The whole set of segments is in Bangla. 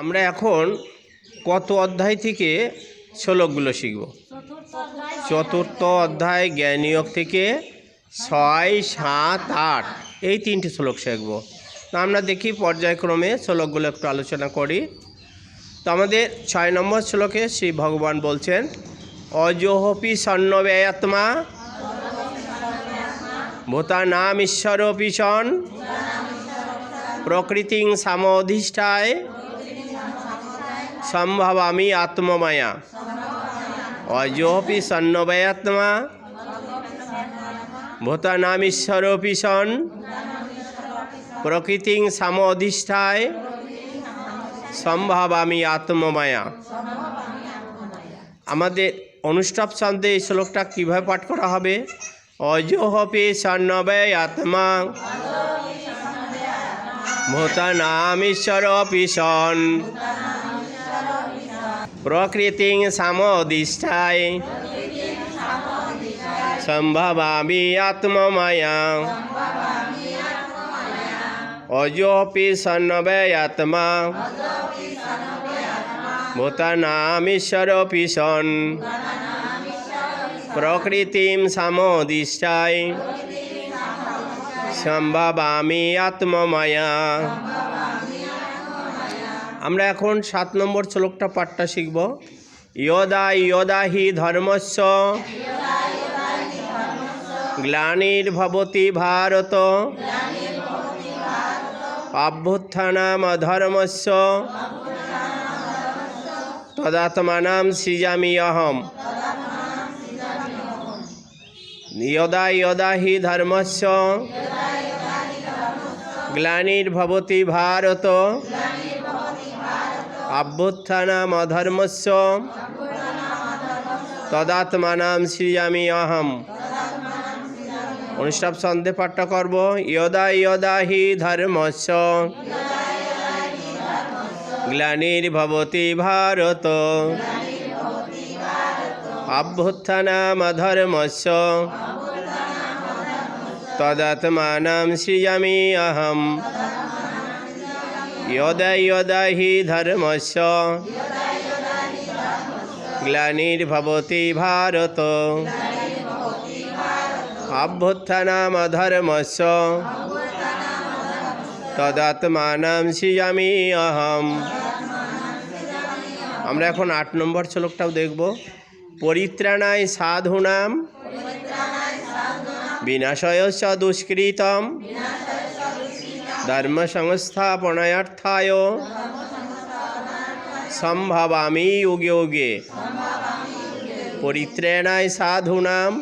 আমরা এখন কত অধ্যায় থেকে শ্লোকগুলো শিখব? চতুর্থ অধ্যায় জ্ঞানীয়ক থেকে ছয়, সাত, আট, এই তিনটি শ্লোক শিখব। তা আমরা দেখি পর্যায়ক্রমে শ্লোকগুলো একটু আলোচনা করি। তো আমাদের ছয় নম্বর শ্লোকে শ্রী ভগবান বলছেন, অজোহপি সন্নব্যয়াত্মা ভূতা নাম ঈশ্বরপি সন, প্রকৃতিং সামধিষ্ঠায় সম্ভবামি আত্মমায়া। অজোপি সন্নবয়াত্মা। ভূতানামীশ্বরপি সন। প্রকৃতিং সামধিষ্ঠায়। সম্ভবামি আত্মমায়া। আমাদের অনুষ্টাপ ছন্দে এই শ্লোকটা কীভাবে পাঠ করা হবে? অজোহপি সন্নবয় আত্মা ভূতানামীশ্বরপি সন। প্রকৃতিং সামদিষ্ঠায়। সম্ভবামি আত্মমায়া। অজোপি সন্নবয়াত্মা ভূতানামীশ্বরপি সন। প্রকৃতিম সামদিষ্ঠায়। সম্ভবামি আত্মমায়া। আমরা এখন সাত নম্বর শ্লোকটা পাঠটা শিখব। ইয়দা ইয়দা হি ধর্মস্য। গ্লানির্ভবতি ভারত। অভ্যুত্থানাম ধর্মস্য তদাত্মানাম সৃজামি অহম। ইয়দা ইয়দা হি ধর্মস্য। গ্লানির্ভবতি ভারত। অভ্যুত্থানাম অধর্মস্য। তদাত্মানাম সৃজামি অহম। অনুষ্ঠাব সন্ধে পাঠ্য করব। ইয়দা ইয়দা হি ধর্মস্য। গ্লানির্ভবতি ভারত। অভ্যুত্থানাম অধর্মস্য। তদাত্মানাম সৃজামি অহম। ইদি ধর্ম গ্লানির্ভবতি ভারত। অভ্যুত্থানামধর্মস্য তদাত্মানাম সৃজামি অহম। আমরা এখন আট নম্বর শ্লোকটাও দেখব। পরিত্রাণায় সাধুনাম। বিনাশয় দুষ্কৃতম। ধর্ম সংস্থাপনার্থায় সম্ভবামি যুগে যুগে পরিত্রাণায় সাধুনাম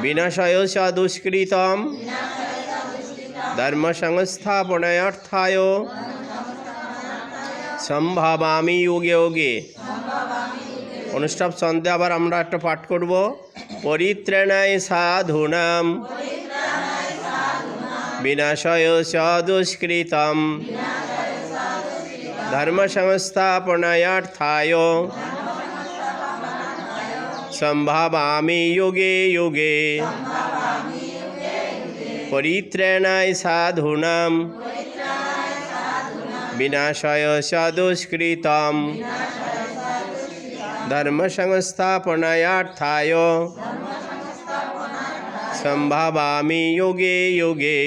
বিনাশয় স দুষ্কৃতম ধর্ম সংস্থাপনার্থায় সম্ভবামি যুগে যুগে অনুষ্ঠান সন্ধে আবার আমরা একটা পাঠ করব পরিত্রাণায় সাধুনাম বিনাশয় সদুষ্কৃতম ধর্ম সংস্থাপনার্থায় সম্ভাবামি যুগে যুগে পরিত্রাণায় সাধুনাম বিনাশয় সদুষ্কৃতম ধর্ম সংস্থাপনার্থায় সম্ভাবামি যুগে